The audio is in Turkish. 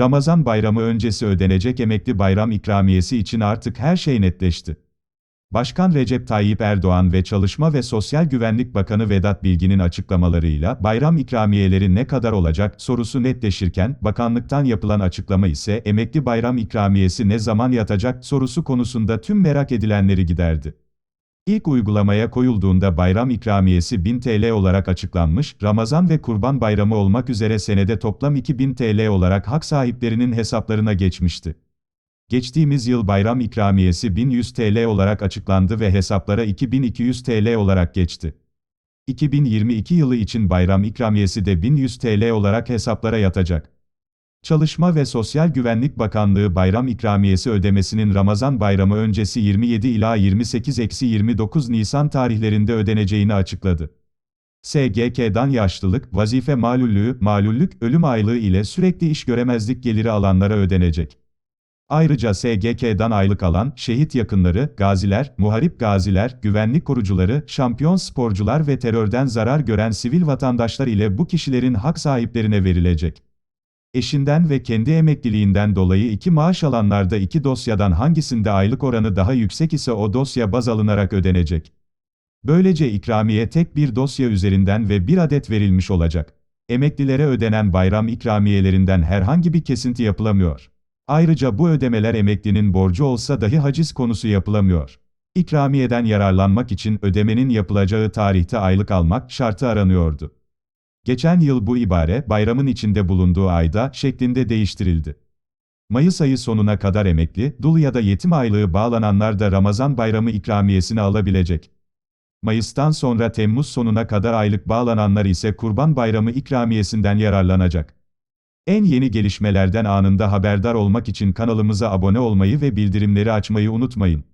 Ramazan bayramı öncesi ödenecek emekli bayram ikramiyesi için artık her şey netleşti. Başkan Recep Tayyip Erdoğan ve Çalışma ve Sosyal Güvenlik Bakanı Vedat Bilgin'in açıklamalarıyla bayram ikramiyeleri ne kadar olacak sorusu netleşirken, bakanlıktan yapılan açıklama ise emekli bayram ikramiyesi ne zaman yatacak sorusu konusunda tüm merak edilenleri giderdi. İlk uygulamaya koyulduğunda bayram ikramiyesi 1000 TL olarak açıklanmış, Ramazan ve Kurban Bayramı olmak üzere senede toplam 2000 TL olarak hak sahiplerinin hesaplarına geçmişti. Geçtiğimiz yıl bayram ikramiyesi 1100 TL olarak açıklandı ve hesaplara 2200 TL olarak geçti. 2022 yılı için bayram ikramiyesi de 1100 TL olarak hesaplara yatacak. Çalışma ve Sosyal Güvenlik Bakanlığı bayram ikramiyesi ödemesinin Ramazan bayramı öncesi 27 ila 28-29 Nisan tarihlerinde ödeneceğini açıkladı. SGK'dan yaşlılık, vazife malullüğü, malullük, ölüm aylığı ile sürekli iş göremezlik geliri alanlara ödenecek. Ayrıca SGK'dan aylık alan, şehit yakınları, gaziler, muharip gaziler, güvenlik korucuları, şampiyon sporcular ve terörden zarar gören sivil vatandaşlar ile bu kişilerin hak sahiplerine verilecek. Eşinden ve kendi emekliliğinden dolayı iki maaş alanlarda iki dosyadan hangisinde aylık oranı daha yüksek ise o dosya baz alınarak ödenecek. Böylece ikramiye tek bir dosya üzerinden ve bir adet verilmiş olacak. Emeklilere ödenen bayram ikramiyelerinden herhangi bir kesinti yapılamıyor. Ayrıca bu ödemeler emeklinin borcu olsa dahi haciz konusu yapılamıyor. İkramiyeden yararlanmak için ödemenin yapılacağı tarihte aylık almak şartı aranıyordu. Geçen yıl bu ibare, bayramın içinde bulunduğu ayda şeklinde değiştirildi. Mayıs ayı sonuna kadar emekli, dul ya da yetim aylığı bağlananlar da Ramazan bayramı ikramiyesini alabilecek. Mayıs'tan sonra Temmuz sonuna kadar aylık bağlananlar ise Kurban Bayramı ikramiyesinden yararlanacak. En yeni gelişmelerden anında haberdar olmak için kanalımıza abone olmayı ve bildirimleri açmayı unutmayın.